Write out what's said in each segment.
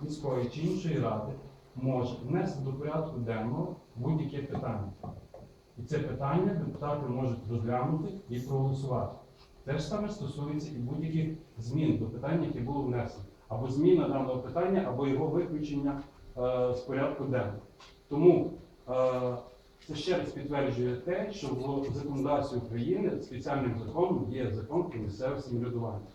міської чи іншої ради може внести до порядку денного будь-яке питання. І це питання депутати можуть розглянути і проголосувати. Те ж саме стосується і будь-яких змін до питання, яке було внесено. Або зміна даного питання, або його виключення е, з порядку денного. Тому е, це ще раз підтверджує те, що в законодавстві України спеціальним законом є закон про місцеве самоврядування.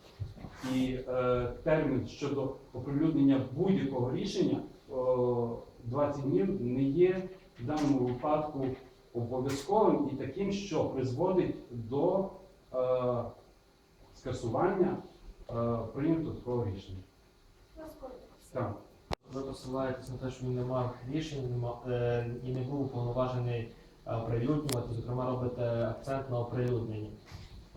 І е, термін щодо оприлюднення будь-якого рішення о, 20 днів не є в даному випадку обов'язковим і таким, що призводить до е, скасування е, прийнятого такого рішення. Так. Ви посилаєтесь на те, що він не мав рішень не мав, е, і не був уповноважений е, оприлюднювати, зокрема, робите акцент на оприлюдненні.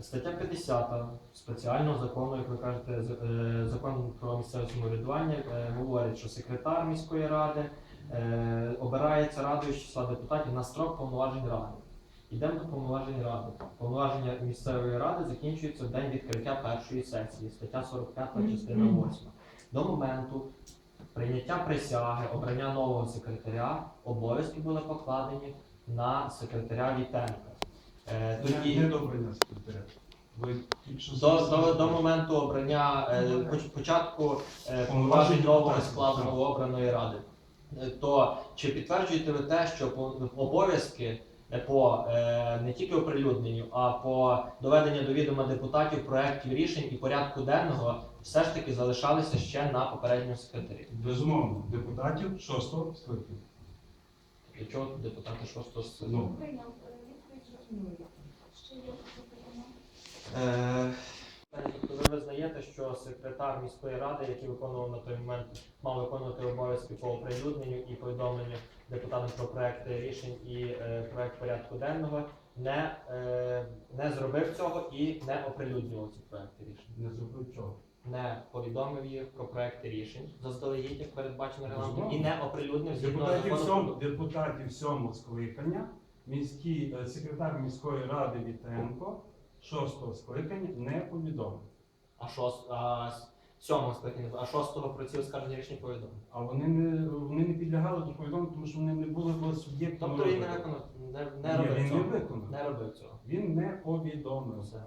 Стаття 50 спеціального закону, як ви кажете, е, закон про місцеве самоврядування е, говорить, що секретар міської ради е, обирається радою з числа депутатів на строк повноважень ради. Йдемо до повноважень ради. Повноваження місцевої ради закінчується в день відкриття першої сесії, стаття 45, частина 8. До моменту прийняття присяги, обрання нового секретаря, обов'язки були покладені на секретаря Вітенка. Е, тоді, тільки що до, до, до моменту обрання е, початку е, Повноважень нового складу так. новообраної ради. Е, То чи підтверджуєте ви те, що обов'язки е, по е, не тільки оприлюдненню, а по доведенню до відома депутатів проєктів рішень і порядку денного все ж таки залишалися ще на попередньому секретарі? Безумовно, депутатів шостого скликання. Для чого депутати шостого скликання? Е, ви визнаєте, що секретар міської ради, який виконував на той момент, мав виконувати обов'язки по оприлюдненню і повідомленню депутатам про проекти рішень і е, проект порядку денного, не, е, не зробив цього і не оприлюднював ці проекти рішень. не зробив чого. Не повідомив їх про проекти рішень заздалегідь, як передбачено регламентом, і не оприлюднив згідно Депутатів закону. депутатів сьомого скликання, міський е, секретар міської ради Вітенко шостого скликання не повідомив. А шост, а с- сьомого скликання, а шостого про ці оскарження рішення повідомив. А вони не вони не підлягали до повідомлення, тому що вони не були, суб'єктом. Тобто він не виконав, не, не робив він цього. не виконав. Не робив цього. Він не повідомив. Все.